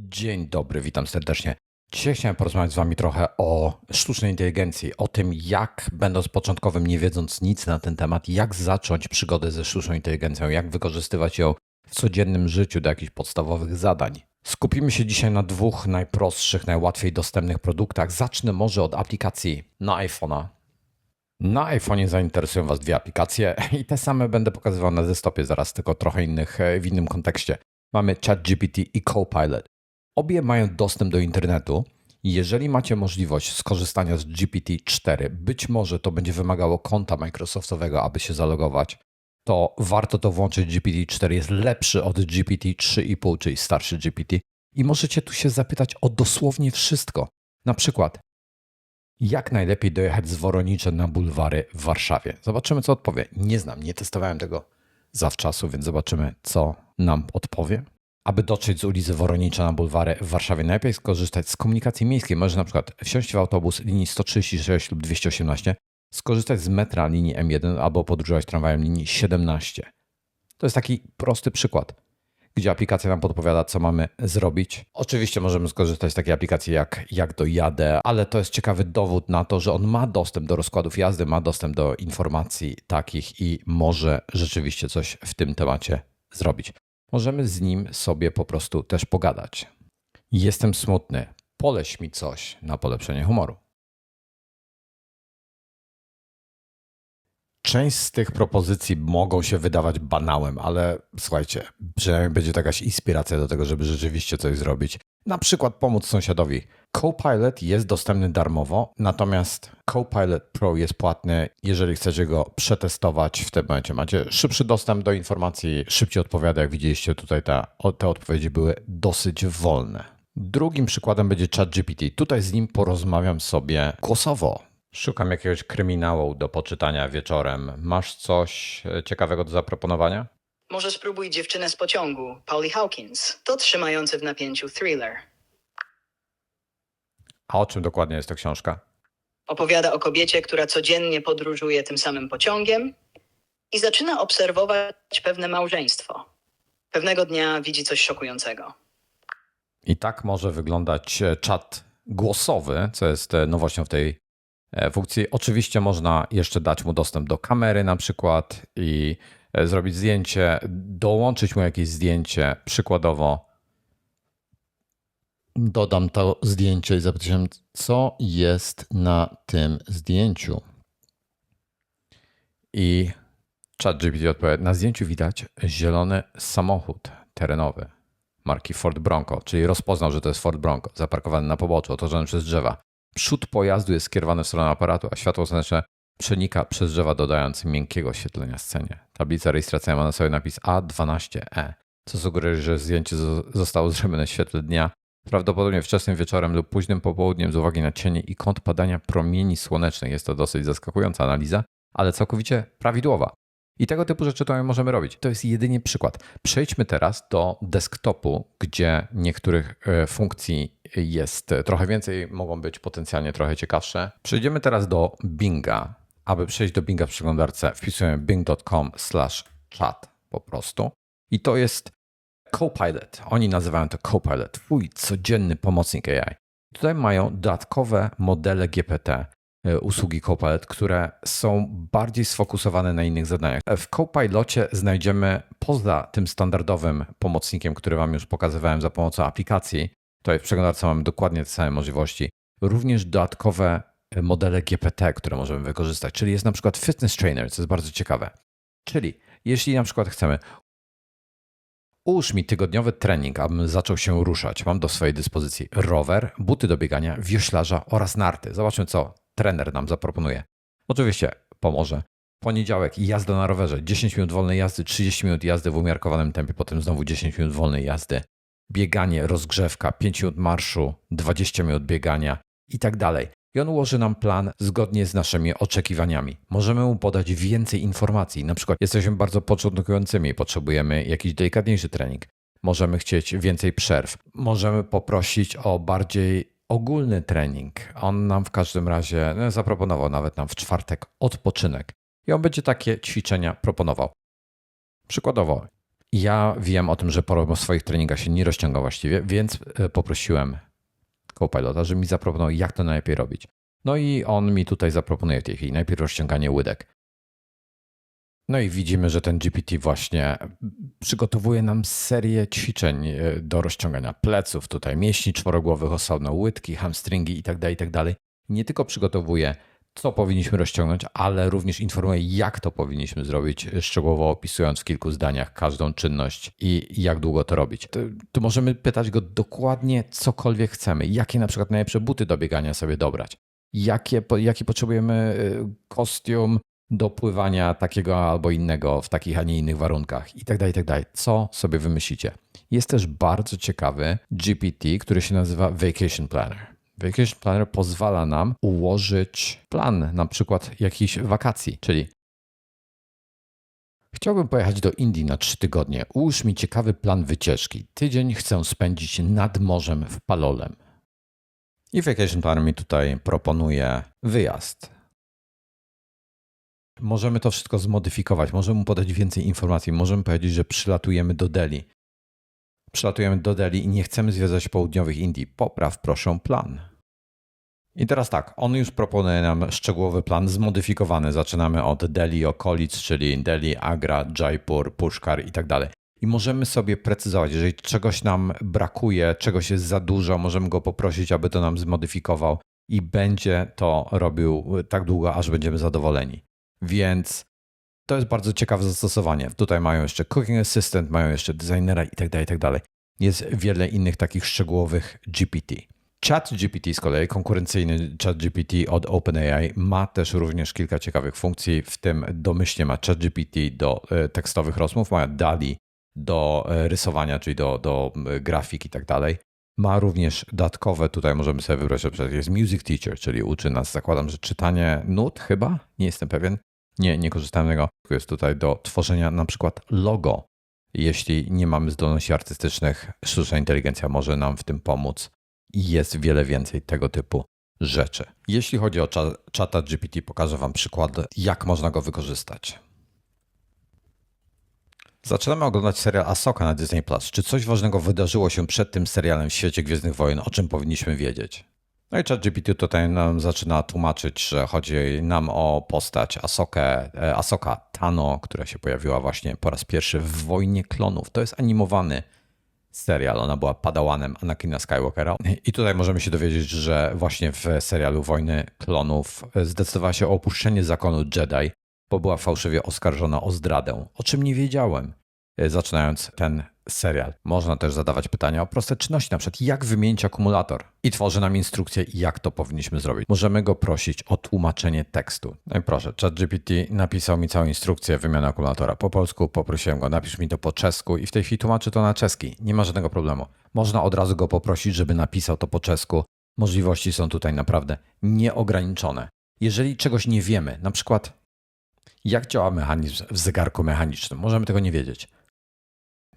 Dzień dobry, witam serdecznie. Dzisiaj chciałem porozmawiać z Wami trochę o sztucznej inteligencji, o tym, jak, będąc początkowym, nie wiedząc nic na ten temat, jak zacząć przygodę ze sztuczną inteligencją, jak wykorzystywać ją w codziennym życiu do jakichś podstawowych zadań. Skupimy się dzisiaj na dwóch najprostszych, najłatwiej dostępnych produktach. Zacznę może od aplikacji na iPhone'a. Na iPhone'ie zainteresują Was dwie aplikacje i te same będę pokazywał na desktopie zaraz, tylko trochę innych, e, w innym kontekście. Mamy ChatGPT i Copilot. Obie mają dostęp do internetu. Jeżeli macie możliwość skorzystania z GPT-4, być może to będzie wymagało konta Microsoftowego, aby się zalogować, to warto to włączyć. GPT-4 jest lepszy od GPT-3,5, czyli starszy GPT, i możecie tu się zapytać o dosłownie wszystko. Na przykład, jak najlepiej dojechać z Woronicza na bulwary w Warszawie? Zobaczymy, co odpowie. Nie znam, nie testowałem tego zawczasu, więc zobaczymy, co nam odpowie. Aby dotrzeć z ulicy Woronicza na bulwary w Warszawie, najlepiej skorzystać z komunikacji miejskiej. Możesz na przykład wsiąść w autobus linii 136 lub 218, skorzystać z metra linii M1 albo podróżować tramwajem linii 17. To jest taki prosty przykład, gdzie aplikacja nam podpowiada, co mamy zrobić. Oczywiście możemy skorzystać z takiej aplikacji jak Jak dojadę, ale to jest ciekawy dowód na to, że on ma dostęp do rozkładów jazdy, ma dostęp do informacji takich i może rzeczywiście coś w tym temacie zrobić. Możemy z nim sobie po prostu też pogadać. Jestem smutny. Poleś mi coś na polepszenie humoru. Część z tych propozycji mogą się wydawać banałem, ale słuchajcie, przynajmniej będzie to jakaś inspiracja do tego, żeby rzeczywiście coś zrobić. Na przykład pomóc sąsiadowi. Copilot jest dostępny darmowo, natomiast Copilot Pro jest płatny. Jeżeli chcecie go przetestować, w tym momencie macie szybszy dostęp do informacji, szybciej odpowiada. Jak widzieliście, tutaj ta, te odpowiedzi były dosyć wolne. Drugim przykładem będzie ChatGPT. Tutaj z nim porozmawiam sobie głosowo. Szukam jakiegoś kryminału do poczytania wieczorem. Masz coś e, ciekawego do zaproponowania? Może spróbuj dziewczynę z pociągu, Polly Hawkins. To trzymający w napięciu thriller. A o czym dokładnie jest ta książka? Opowiada o kobiecie, która codziennie podróżuje tym samym pociągiem i zaczyna obserwować pewne małżeństwo. Pewnego dnia widzi coś szokującego. I tak może wyglądać e, czat głosowy, co jest e, nowością w tej e, funkcji. Oczywiście można jeszcze dać mu dostęp do kamery na przykład i zrobić zdjęcie, dołączyć mu jakieś zdjęcie, przykładowo dodam to zdjęcie i zapytam co jest na tym zdjęciu. I ChatGPT odpowiada, na zdjęciu widać zielony samochód terenowy marki Ford Bronco, czyli rozpoznał, że to jest Ford Bronco, zaparkowany na poboczu, otoczony przez drzewa. Przód pojazdu jest skierowany w stronę aparatu, a światło słoneczne przenika przez drzewa, dodając miękkiego oświetlenia scenie. Tablica rejestracyjna ma na sobie napis A12E, co sugeruje, że zdjęcie zo- zostało zrobione w świetle dnia, prawdopodobnie wczesnym wieczorem lub późnym popołudniem z uwagi na cienie i kąt padania promieni słonecznych. Jest to dosyć zaskakująca analiza, ale całkowicie prawidłowa. I tego typu rzeczy to możemy robić. To jest jedynie przykład. Przejdźmy teraz do desktopu, gdzie niektórych e, funkcji jest trochę więcej, mogą być potencjalnie trochę ciekawsze. Przejdziemy teraz do Binga. Aby przejść do Binga w przeglądarce, wpisujemy bing.com chat po prostu. I to jest Copilot. Oni nazywają to Copilot, twój codzienny pomocnik AI. Tutaj mają dodatkowe modele GPT, e, usługi Copilot, które są bardziej sfokusowane na innych zadaniach. W Copilocie znajdziemy poza tym standardowym pomocnikiem, który Wam już pokazywałem za pomocą aplikacji, tutaj w przeglądarce mamy dokładnie te same możliwości, również dodatkowe modele GPT, które możemy wykorzystać, czyli jest na przykład Fitness Trainer, co jest bardzo ciekawe. Czyli jeśli na przykład chcemy Ułóż mi tygodniowy trening, abym zaczął się ruszać. Mam do swojej dyspozycji rower, buty do biegania, wioślarza oraz narty. Zobaczmy, co trener nam zaproponuje. Oczywiście pomoże. Poniedziałek jazda na rowerze, 10 minut wolnej jazdy, 30 minut jazdy w umiarkowanym tempie, potem znowu 10 minut wolnej jazdy. Bieganie, rozgrzewka, 5 minut marszu, 20 minut biegania i tak dalej. I on ułoży nam plan zgodnie z naszymi oczekiwaniami. Możemy mu podać więcej informacji. Na przykład jesteśmy bardzo początkującymi, potrzebujemy jakiś delikatniejszy trening. Możemy chcieć więcej przerw. Możemy poprosić o bardziej ogólny trening. On nam w każdym razie no, zaproponował nawet nam w czwartek odpoczynek. I on będzie takie ćwiczenia proponował. Przykładowo, Ja wiem o tym, że po swoich treningach się nie rozciąga właściwie, więc e, poprosiłem Copilota, żeby mi zaproponował, jak to najlepiej robić. No i on mi tutaj zaproponuje w tej chwili najpierw rozciąganie łydek. No i widzimy, że ten GPT właśnie przygotowuje nam serię ćwiczeń e, do rozciągania pleców, tutaj mięśni czworogłowych osobno, łydki, hamstringi itd., itd. Nie tylko przygotowuje, co powinniśmy rozciągnąć, ale również informuje, jak to powinniśmy zrobić, szczegółowo opisując w kilku zdaniach każdą czynność i jak długo to robić. Tu, możemy pytać go dokładnie cokolwiek chcemy, jakie na przykład najlepsze buty do biegania sobie dobrać, jakie, jaki potrzebujemy y, kostium do pływania takiego albo innego w takich, a nie innych warunkach i tak dalej, i tak. Co sobie wymyślicie? Jest też bardzo ciekawy GPT, który się nazywa Vacation Planner. Vacation Planner pozwala nam ułożyć plan na przykład jakichś wakacji, czyli Chciałbym pojechać do Indii na trzy tygodnie. Ułóż mi ciekawy plan wycieczki. Tydzień chcę spędzić nad morzem w Palolem. I Vacation Planner mi tutaj proponuje wyjazd. Możemy to wszystko zmodyfikować, możemy mu podać więcej informacji, możemy powiedzieć, że przylatujemy do Delhi. Przylatujemy do Delhi i nie chcemy zwiedzać południowych Indii. Popraw proszę plan. I teraz tak, on już proponuje nam szczegółowy plan zmodyfikowany. Zaczynamy od Delhi okolic, czyli Delhi, Agra, Jaipur, Pushkar i tak dalej. I możemy sobie precyzować, jeżeli czegoś nam brakuje, czegoś jest za dużo, możemy go poprosić, aby to nam zmodyfikował i będzie to robił tak długo, aż będziemy zadowoleni. Więc to jest bardzo ciekawe zastosowanie. Tutaj mają jeszcze Cooking Assistant, mają jeszcze designera i tak dalej, i tak. Jest wiele innych takich szczegółowych GPT. Chat GPT z kolei, konkurencyjny Chat GPT od OpenAI, ma też również kilka ciekawych funkcji, w tym domyślnie ma Chat GPT do e, tekstowych rozmów, ma DALI do e, rysowania, czyli do, do grafik i tak dalej. Ma również dodatkowe, tutaj możemy sobie wybrać, że jest Music Teacher, czyli uczy nas, zakładam, że czytanie nut chyba, nie jestem pewien, nie, nie korzystałem z tego. Jest tutaj do tworzenia na przykład logo. Jeśli nie mamy zdolności artystycznych, sztuczna inteligencja może nam w tym pomóc. Jest wiele więcej tego typu rzeczy. Jeśli chodzi o cza- czata GPT, pokażę Wam przykład, jak można go wykorzystać. Zaczynamy oglądać serial Ahsoka na Disney Plus. Czy coś ważnego wydarzyło się przed tym serialem w świecie Gwiezdnych Wojen, o czym powinniśmy wiedzieć? No i ChatGPT tutaj nam zaczyna tłumaczyć, że chodzi nam o postać Asokę, e, Asoka Tano, która się pojawiła właśnie po raz pierwszy w Wojnie Klonów. To jest animowany serial. Ona była padałanem Anakina Skywalkera. I tutaj możemy się dowiedzieć, że właśnie w serialu Wojny Klonów zdecydowała się o opuszczenie zakonu Jedi, bo była fałszywie oskarżona o zdradę, o czym nie wiedziałem, e, zaczynając ten serial. Można też zadawać pytania o proste czynności, na przykład jak wymienić akumulator i tworzy nam instrukcję, jak to powinniśmy zrobić. Możemy go prosić o tłumaczenie tekstu. No i proszę, ChatGPT napisał mi całą instrukcję wymiany akumulatora po polsku, poprosiłem go, napisz mi to po czesku i w tej chwili tłumaczy to na czeski. Nie ma żadnego problemu. Można od razu go poprosić, żeby napisał to po czesku. Możliwości są tutaj naprawdę nieograniczone. Jeżeli czegoś nie wiemy, na przykład jak działa mechanizm w zegarku mechanicznym, możemy tego nie wiedzieć.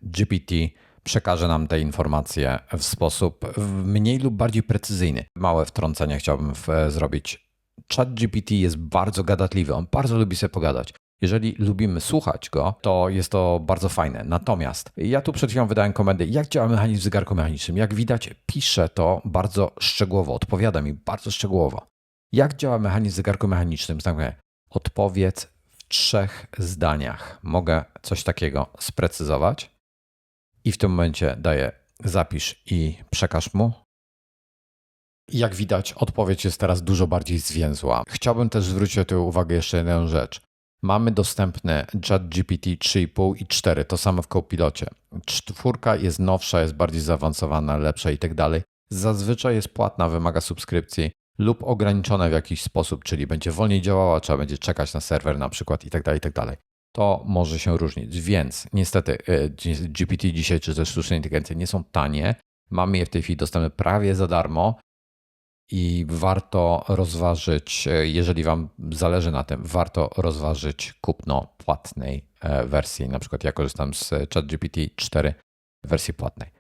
GPT przekaże nam te informacje w sposób mniej lub bardziej precyzyjny. Małe wtrącenie chciałbym w, zrobić. Chat GPT jest bardzo gadatliwy, on bardzo lubi sobie pogadać. Jeżeli lubimy słuchać go, to jest to bardzo fajne. Natomiast ja tu przed chwilą wydałem komendę, jak działa mechanizm w zegarku mechanicznym. Jak widać, pisze to bardzo szczegółowo, odpowiada mi bardzo szczegółowo. Jak działa mechanizm w zegarku mechanicznym? Znaczy, odpowiedz w trzech zdaniach. Mogę coś takiego sprecyzować? I w tym momencie daję zapisz i przekaż mu. Jak widać, odpowiedź jest teraz dużo bardziej zwięzła. Chciałbym też zwrócić to uwagę jeszcze jedną rzecz. Mamy dostępne ChatGPT 3,5 i 4, to samo w Copilocie. Czwórka jest nowsza, jest bardziej zaawansowana, lepsza i tak dalej. Zazwyczaj jest płatna, wymaga subskrypcji lub ograniczona w jakiś sposób, czyli będzie wolniej działała, trzeba będzie czekać na serwer na przykład i tak dalej, i tak dalej to może się różnić. Więc niestety e, GPT dzisiaj, czy też sztuczne inteligencje nie są tanie. Mamy je w tej chwili dostępne prawie za darmo i warto rozważyć, e, jeżeli Wam zależy na tym, warto rozważyć kupno płatnej e, wersji. Na przykład ja korzystam z ChatGPT 4 wersji płatnej.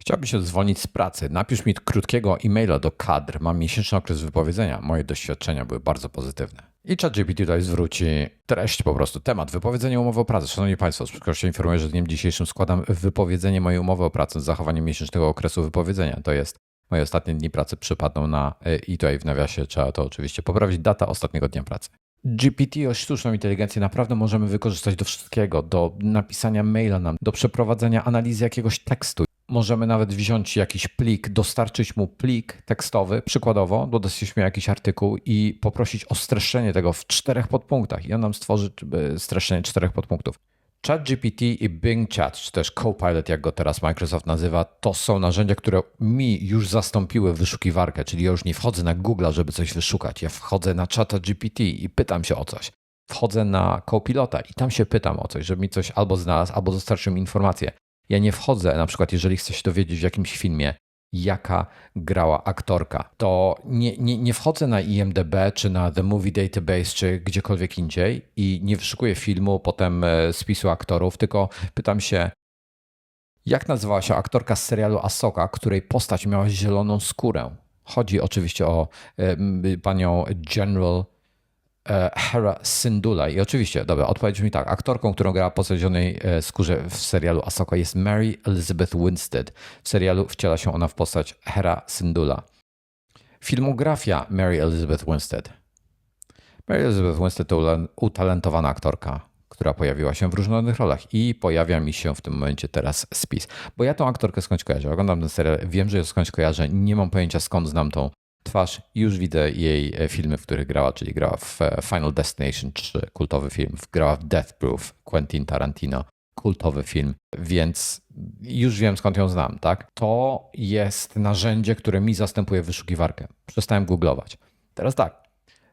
Chciałbym się zwolnić z pracy. Napisz mi krótkiego e-maila do kadr. Mam miesięczny okres wypowiedzenia. Moje doświadczenia były bardzo pozytywne. I ChatGPT tutaj zwróci treść po prostu. Temat wypowiedzenia umowy o pracę. Szanowni Państwo, z przykrością informuję, że dniem dzisiejszym składam wypowiedzenie mojej umowy o pracę z zachowaniem miesięcznego okresu wypowiedzenia. To jest moje ostatnie dni pracy przypadną na y, i tutaj w nawiasie trzeba to oczywiście poprawić. Data ostatniego dnia pracy. GPT o sztuczną inteligencję naprawdę możemy wykorzystać do wszystkiego, do napisania maila nam, do przeprowadzenia analizy jakiegoś tekstu. Możemy nawet wziąć jakiś plik, dostarczyć mu plik tekstowy, przykładowo, dodaliśmy jakiś artykuł i poprosić o streszczenie tego w czterech podpunktach i on nam stworzy streszczenie czterech podpunktów. ChatGPT i Bing Chat, czy też Copilot, jak go teraz Microsoft nazywa, to są narzędzia, które mi już zastąpiły wyszukiwarkę, czyli ja już nie wchodzę na Google, żeby coś wyszukać. Ja wchodzę na Chata GPT i pytam się o coś. Wchodzę na Copilota i tam się pytam o coś, żeby mi coś albo znalazł, albo dostarczył mi informację. Ja nie wchodzę, na przykład, jeżeli chcę się dowiedzieć w jakimś filmie, jaka grała aktorka, to nie, nie, nie wchodzę na IMDb, czy na The Movie Database, czy gdziekolwiek indziej i nie wyszukuję filmu, potem e, spisu aktorów, tylko pytam się, jak nazywała się aktorka z serialu Asoka, której postać miała zieloną skórę? Chodzi oczywiście o e, panią General Hera Syndulla. I oczywiście, dobra, odpowiedź mi tak. Aktorką, którą grała w zielonej e, skórze w serialu Asoka jest Mary Elizabeth Winstead. W serialu wciela się ona w postać Hera Syndulla. Filmografia Mary Elizabeth Winstead. Mary Elizabeth Winstead to utalentowana aktorka, która pojawiła się w różnych rolach i pojawia mi się w tym momencie teraz spis. Bo ja tą aktorkę skądś kojarzę. Oglądam ten serial, wiem, że ją skądś kojarzę, nie mam pojęcia skąd znam tą twarz. Już widzę jej e, filmy, w których grała, czyli grała w e, Final Destination 3, kultowy film, grała w Death Proof, Quentin Tarantino, kultowy film, więc już wiem skąd ją znam, tak? To jest narzędzie, które mi zastępuje wyszukiwarkę. Przestałem googlować. Teraz tak,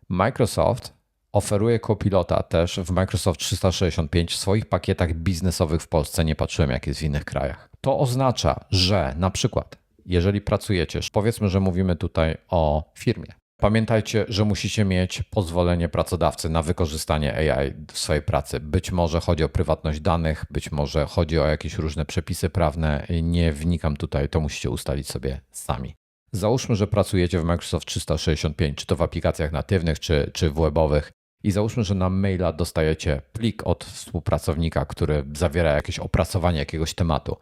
Microsoft oferuje Copilota też w Microsoft 365 w swoich pakietach biznesowych w Polsce. Nie patrzyłem, jak jest w innych krajach. To oznacza, że na przykład, jeżeli pracujecie, powiedzmy, że mówimy tutaj o firmie. Pamiętajcie, że musicie mieć pozwolenie pracodawcy na wykorzystanie AI w swojej pracy. Być może chodzi o prywatność danych, być może chodzi o jakieś różne przepisy prawne. Nie wnikam tutaj, to musicie ustalić sobie sami. Załóżmy, że pracujecie w Microsoft 365, czy to w aplikacjach natywnych, czy, czy w webowych, i załóżmy, że na maila dostajecie plik od współpracownika, który zawiera jakieś opracowanie jakiegoś tematu.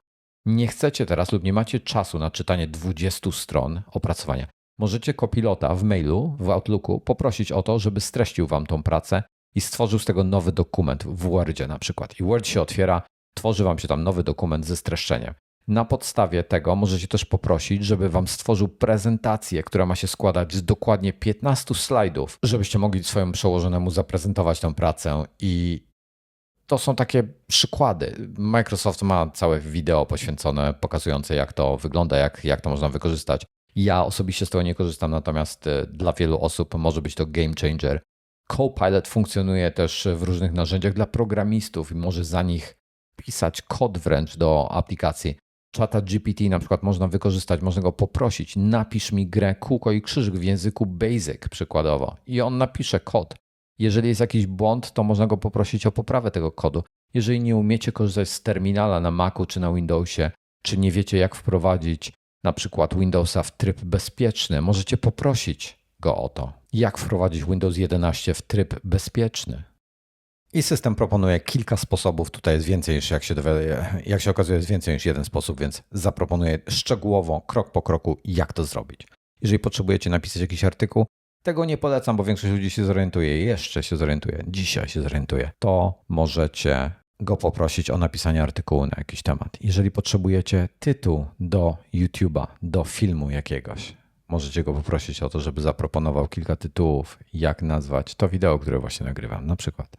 Nie chcecie teraz lub nie macie czasu na czytanie 20 stron opracowania. Możecie kopilota w mailu, w Outlooku poprosić o to, żeby streścił wam tą pracę i stworzył z tego nowy dokument w Wordzie na przykład. I Word się otwiera, tworzy wam się tam nowy dokument ze streszczeniem. Na podstawie tego możecie też poprosić, żeby Wam stworzył prezentację, która ma się składać z dokładnie 15 slajdów, żebyście mogli swojemu przełożonemu zaprezentować tę pracę. I to są takie przykłady. Microsoft ma całe wideo poświęcone, pokazujące, jak to wygląda, jak, jak to można wykorzystać. Ja osobiście z tego nie korzystam, natomiast e, dla wielu osób może być to game changer. Copilot funkcjonuje też w różnych narzędziach dla programistów i może za nich pisać kod wręcz do aplikacji. Chata GPT na przykład można wykorzystać, można go poprosić, napisz mi grę kółko i krzyżyk w języku BASIC przykładowo i on napisze kod. Jeżeli jest jakiś błąd, to można go poprosić o poprawę tego kodu. Jeżeli nie umiecie korzystać z terminala na Macu czy na Windowsie, czy nie wiecie jak wprowadzić na przykład Windowsa w tryb bezpieczny, możecie poprosić go o to. Jak wprowadzić Windows 11 w tryb bezpieczny? I system proponuje kilka sposobów. Tutaj jest więcej niż, jak się, dowiaduje, jak się okazuje, jest więcej niż jeden sposób, więc zaproponuję szczegółowo, krok po kroku, jak to zrobić. Jeżeli potrzebujecie napisać jakiś artykuł, tego nie polecam, bo większość ludzi się zorientuje, jeszcze się zorientuje, dzisiaj się zorientuje, to możecie go poprosić o napisanie artykułu na jakiś temat. Jeżeli potrzebujecie tytuł do YouTube'a, do filmu jakiegoś, możecie go poprosić o to, żeby zaproponował kilka tytułów, jak nazwać to wideo, które właśnie nagrywam, na przykład.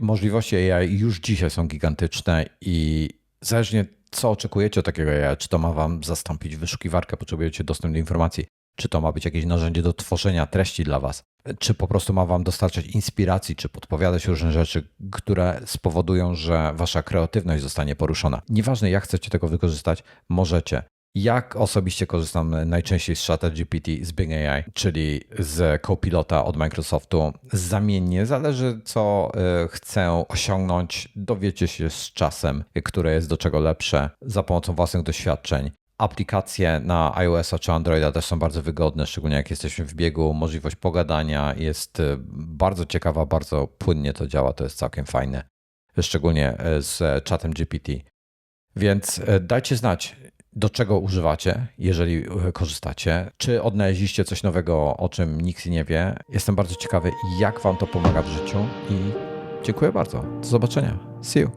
Możliwości AI już dzisiaj są gigantyczne i zależnie co oczekujecie od takiego AI, czy to ma wam zastąpić wyszukiwarkę, potrzebujecie dostęp do informacji, czy to ma być jakieś narzędzie do tworzenia treści dla was, czy po prostu ma wam dostarczać inspiracji, czy podpowiadać różne rzeczy, które spowodują, że wasza kreatywność zostanie poruszona. Nieważne jak chcecie tego wykorzystać, możecie. Jak osobiście korzystam najczęściej z Chata GPT, z Bing AI, czyli z Copilota od Microsoftu. Zamiennie zależy, co y, chcę osiągnąć. Dowiecie się z czasem, które jest do czego lepsze, za pomocą własnych doświadczeń. Aplikacje na iOS-a czy Androida też są bardzo wygodne, szczególnie jak jesteśmy w biegu. Możliwość pogadania jest e, bardzo ciekawa, bardzo płynnie to działa, to jest całkiem fajne, szczególnie e, z czatem GPT. Więc e, dajcie znać, do czego używacie, jeżeli korzystacie. Czy odnaleźliście coś nowego, o czym nikt nie wie. Jestem bardzo ciekawy, jak Wam to pomaga w życiu i dziękuję bardzo. Do zobaczenia. See you.